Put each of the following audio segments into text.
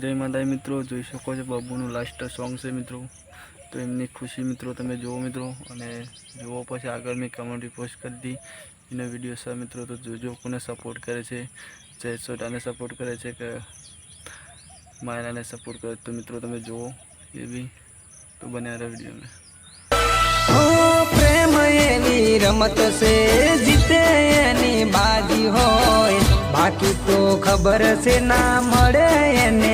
જય માતાજી મિત્રો, જોઈ શકો છો બાબુનું લાસ્ટ સોંગ છે મિત્રો. તો એમની ખુશી મિત્રો તમે જુઓ મિત્રો, અને જુઓ પછી આગળ મેં કમેન્ટ પોસ્ટ કરી દી. એનો વીડિયો છે મિત્રો, તો જોજો કોને સપોર્ટ કરે છે, જય સોટાને સપોર્ટ કરે છે કે માયરાને સપોર્ટ કરે તો મિત્રો તમે જુઓ, એ બી તો બન્યા રહે વિડીયોમાં ઓ પ્રેમ એની રમત છે, જીતે એની બાજી હોય. બાકી તો ખબર છે, ના મળે એને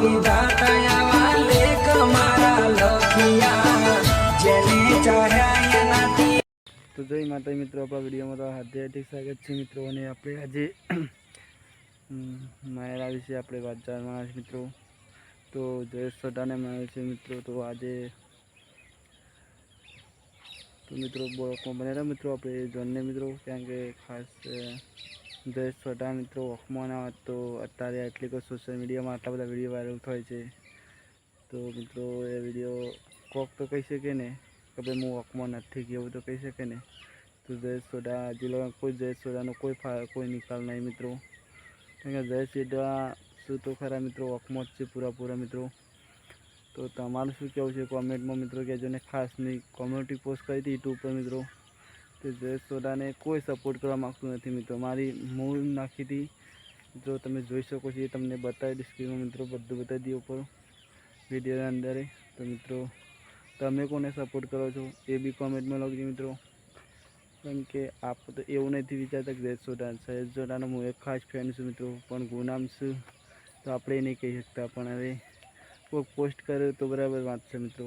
કેમ વિધાતા આવા લેખ મારા લખિયા જેને ચાહ્યા એનાથી તો જય માતા મિત્રો આપણા વિડીયોમાં તો હાર્દિક હાર્દિક સ્વાગત છે મિત્રો અને આપણે આજે હમ, માયરા વિશે આપણે વાત જાણવાના છે મિત્રો તો જયેશ સોઢાને મળે છે મિત્રો તો આજે તો મિત્રો બ્લોકમાં બનેલા મિત્રો આપણે જોનને મિત્રો કારણ કે ખાસ અ, જયેશ મિત્રો વખમાં ના તો અત્યારે એટલી કોઈ સોશિયલ મીડિયામાં આટલા બધા વીડિયો વાયરલ થાય છે. તો મિત્રો એ વીડિયો કોક તો કહી શકે ને કે ભાઈ હું વોકમાં નથી ગયો એવું તો કહી શકે ને. તો જયેશ સોઢા હજી લોકો કોઈ જયેશ સોઢાનો કોઈ કોઈ નિકાલ નહીં મિત્રો. કારણ કે જયેશ સોઢા શું તો ખરા મિત્રો વોકમાં જ છે પૂરાપૂરા પૂરા મિત્રો. તો તમારું શું કહેવું છે કોમેન્ટમાં મિત્રો કહેજો ને ખાસ નહીં કોમ્યુનિટી પોસ્ટ કરી હતી યુટ્યુબ પર મિત્રો. તો જયેશ સોઢાને કોઈ સપોર્ટ કરવા માગતું નથી મિત્રો. મારી મૂળ નાખી હતી મિત્રો તમે જોઈ શકો છો એ તમને બતાવી દઈશ સ્ક્રીનમાં મિત્રો બધું બતાવી દઉં ઉપર વિડીયોના અંદર. તો મિત્રો તમે કોને સપોર્ટ કરો છો એ બી કોમેન્ટમાં લખજો મિત્રો. કેમ કે આપ તો એવું નથી વિચારતા કે જયેશ સોઢા સહેજ સોઢાનો હું એક ખાસ ફેન છું મિત્રો, પણ ગુનામ છું તો આપણે નહીં કહી શકતા. પણ હવે કોઈ પોસ્ટ કરે તો બરાબર છે મિત્રો.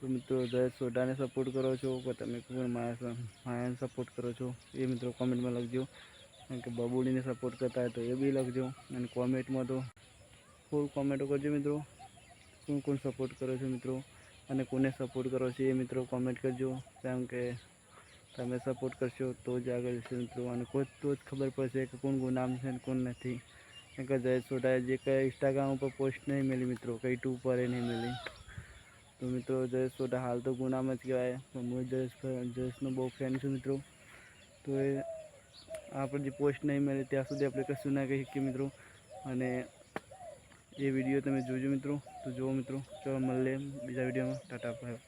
તો મિત્રો, દરેક સોઢાને સપોર્ટ કરો છો, કે તમે કોઈ માયા માયાને સપોર્ટ કરો છો, એ મિત્રો કોમેન્ટમાં લખજો. કારણ કે બબુડીને સપોર્ટ કરતા હોય તો એ બી લખજો. અને કોમેન્ટમાં તો ફૂલ કોમેન્ટો કરજો મિત્રો. કોણ કોણ સપોર્ટ કરો છો મિત્રો? અને કોને સપોર્ટ કરો છો એ મિત્રો કોમેન્ટ કરજો. કારણ કે તમે સપોર્ટ કરશો તો જ આગળ જશે મિત્રો. અને કોઈ તો જ ખબર પડશે કે કોણ ગુનામ છે અને કોણ નથી. કારણ કે જયેશ સોઢાએ જે કંઈ ઇન્સ્ટાગ્રામ ઉપર પોસ્ટ નહીં મળી મિત્રો, કંઈ ટુ પર નહીં મળી તો મિત્રો, જયેશ તો હાલ તો ગુનામાં જ કહેવાય. પણ હું જયેશ જયેશનો બહુ ફેન છું મિત્રો. તો એ આપણે જે પોસ્ટ નહીં મળે ત્યાં સુધી આપણે કશું ના કહી શકીએ મિત્રો. અને એ વીડિયો તમે જોજો મિત્રો. તો જુઓ મિત્રો, ચલો મળીએ બીજા વિડીયોમાં ટાટા બાય